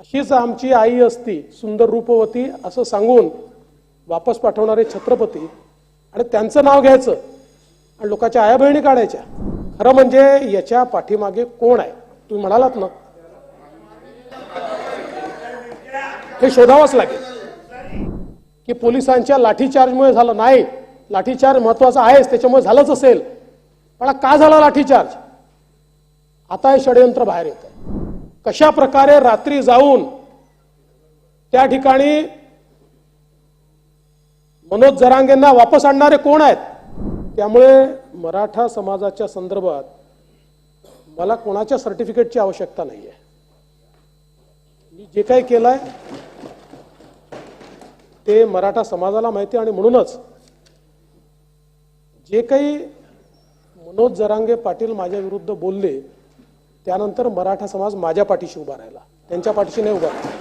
अशीच आमची आई असती सुंदर रूपवती असं सांगून वापस पाठवणारे छत्रपती. आणि त्यांचं नाव घ्यायचं. आणि लोकांच्या आया बहिणी काढायच्या. खरं म्हणजे याच्या पाठीमागे कोण आहे? तुम्ही म्हणालात ना? हे शोधावंच लागेल. की पोलिसांच्या लाठीचार्जमुळे झालं नाही. लाठीचार्ज महत्त्वाचा आहेच त्याच्यामुळे झालंच असेल. पण का झाला लाठीचार्ज? आता हे षडयंत्र बाहेर येत आहे कशा प्रकारे रात्री जाऊन त्या ठिकाणी मनोज जरांगेंना वापस आणणारे कोण आहेत? त्यामुळे मराठा समाजाच्या संदर्भात मला कोणाच्या सर्टिफिकेटची आवश्यकता नाही आहे मी जे काही केलंय ते मराठा समाजाला माहिती आणि म्हणूनच जे काही मनोज जरांगे पाटील माझ्या विरुद्ध बोलले त्यानंतर मराठा समाज माझ्या पाठीशी उभा राहिला. त्यांच्या पाठीशी नाही उभा राहिला.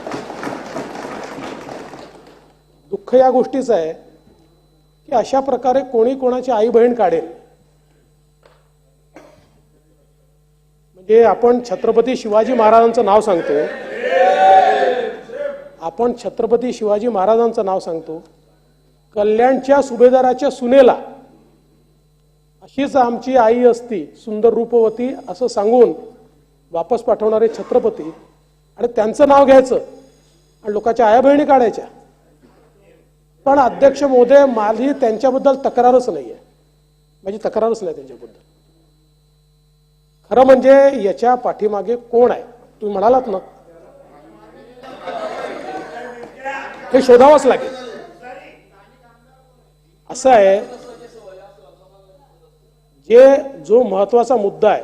दुःख या गोष्टीचं आहे की अशा प्रकारे कोणी कोणाची आई बहीण काढेल. म्हणजे आपण छत्रपती शिवाजी महाराजांचं नाव सांगतो. आपण छत्रपती शिवाजी महाराजांचं नाव सांगतो. कल्याणच्या सुभेदाराच्या सुनेला अशीच आमची आई असती सुंदर रूपवती असं सांगून वापस पाठवणारे छत्रपती आणि त्यांचं नाव घ्यायचं आणि लोकांच्या आया बहिणी काढायच्या. पण अध्यक्ष मोदे माझी त्यांच्याबद्दल तक्रारच नाही आहे माझी तक्रारच नाही त्यांच्याबद्दल. खरं म्हणजे याच्या पाठीमागे कोण आहे? तुम्ही म्हणालात ना. हे शोधावंच लागेल. असं आहे जे जो महत्त्वाचा मुद्दा आहे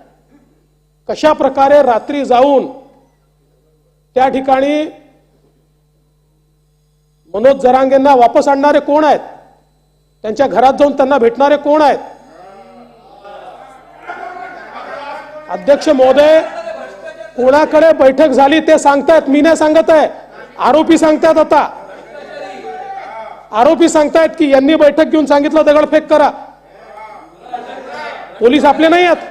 कशा प्रकारे रात्री जाऊन त्या ठिकाणी मनोज जरांगेंना वापस आणणारे कोण आहेत? त्यांच्या घरात जाऊन त्यांना भेटणारे कोण आहेत? अध्यक्ष महोदय कोणाकडे बैठक झाली ते सांगतायत मी नाही सांगत आहे. आरोपी सांगतायत आता. आरोपी सांगतायत की यांनी बैठक घेऊन सांगितलं दगडफेक करा. पोलीस आपले नाही आहेत.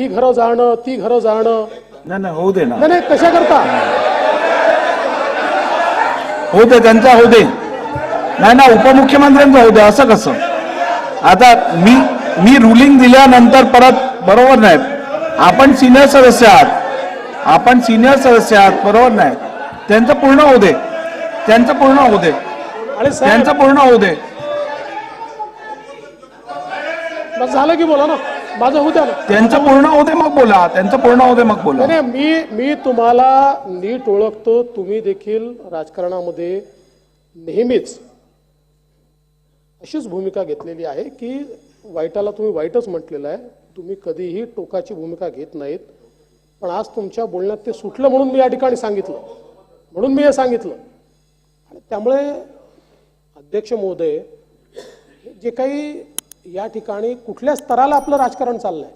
ही घरं जाणं ती घरं जाणं. नाही नाही होऊ दे ना. नाही नाही कशा करता? होऊ दे त्यांचा होऊ दे. नाही ना उपमुख्यमंत्र्यांचा होऊ दे असं कसं? आता मी मी रुलिंग दिल्यानंतर परत बरोबर नाही. आपण सिनियर सदस्य आहात. आपण सिनियर सदस्य आहात बरोबर नाही. त्यांचं पूर्ण होऊ दे. त्यांचं पूर्ण होऊ दे. आणि त्यांचं पूर्ण होऊ दे. मग झालं की बोला ना. माझं होऊ द्या ना. त्यांचं पूर्ण दे मग बोला. त्यांचं पूर्ण दे मग बोला. नाही मी मी तुम्हाला नीट ओळखतो. तुम्ही देखील राजकारणामध्ये नेहमीच अशीच भूमिका घेतलेली आहे की वाईटाला तुम्ही वाईटच म्हटलेलं आहे. तुम्ही कधीही टोकाची भूमिका घेत नाहीत. पण आज तुमच्या बोलण्यात ते सुटलं म्हणून मी या ठिकाणी सांगितलं. म्हणून मी हे सांगितलं. आणि त्यामुळे अध्यक्ष महोदय जे काही या ठिकाणी कुठल्या स्तराला आपलं राजकारण चाललंय?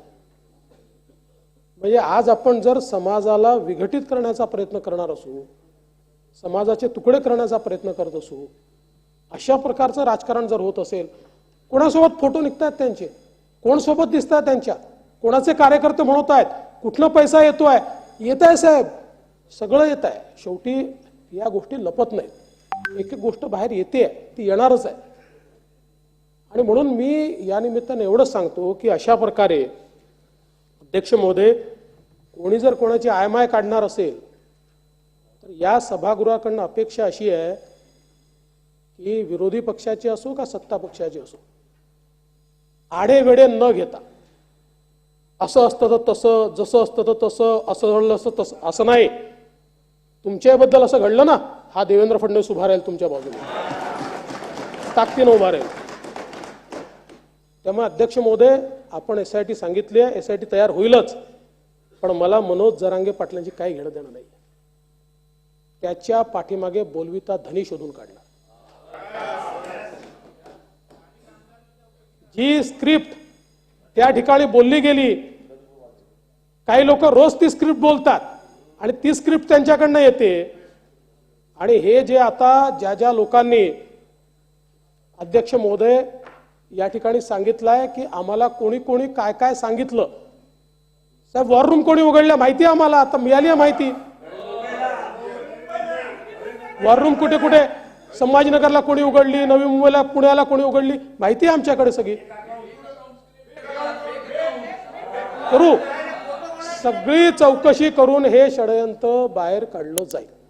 म्हणजे आज आपण जर समाजाला विघटित करण्याचा प्रयत्न करणार असू समाजाचे तुकडे करण्याचा प्रयत्न करत असू अशा प्रकारचं राजकारण जर होत असेल कोणासोबत फोटो निघतात त्यांचे? कोण सोबत दिसत त्यांच्या? कोणाचे कार्यकर्ते म्हणत आहेत कुठला पैसा येतोय? येत आहे साहेब. सगळं येत आहे शेवटी या गोष्टी लपत नाहीत. एक एक गोष्ट बाहेर येते ती येणारच आहे. आणि म्हणून मी या निमित्ताने एवढंच सांगतो की अशा प्रकारे अध्यक्ष महोदय कोणी जर कोणाची आयमाय काढणार असेल तर या सभागृहाकडनं अपेक्षा अशी आहे की विरोधी पक्षाची असो का सत्ता पक्षाची असो आडेवेडे न घेता असं असतं तर तसं जसं असतं तर तसं असं घडलं असं तसं असं नाही. तुमच्याबद्दल असं घडलं ना हा देवेंद्र फडणवीस उभा राहील तुमच्या बाजूला. ताकदीनं उभा राहील. त्यामुळे अध्यक्ष महोदय आपण एस आय टी सांगितली आहे एस आय टी तयार होईलच. पण मला मनोज जरांगे पाटलांची काही घेणं देणं नाही त्याच्या पाठीमागे बोलविता धनी शोधून काढला. जी स्क्रिप्ट त्या ठिकाणी बोलली गेली काही लोक रोज ती स्क्रिप्ट बोलतात आणि ती स्क्रिप्ट त्यांच्याकडनं येते. आणि हे जे आता ज्या ज्या लोकांनी अध्यक्ष महोदय या ठिकाणी सांगितलंय की आम्हाला कोणी कोणी काय काय सांगितलं. साहेब वॉर रूम कोणी उघडल्या माहिती आहे आम्हाला? आता मिळाली आहे माहिती. वॉर रूम कुठे कुठे? संभाजीनगरला कोणी उघडली? नवी मुंबईला पुण्याला कोणी उघडली? माहिती आहे आमच्याकडे सगळी. करू. सगळी चौकशी करून हे षडयंत्र बाहेर काढलं जाईल.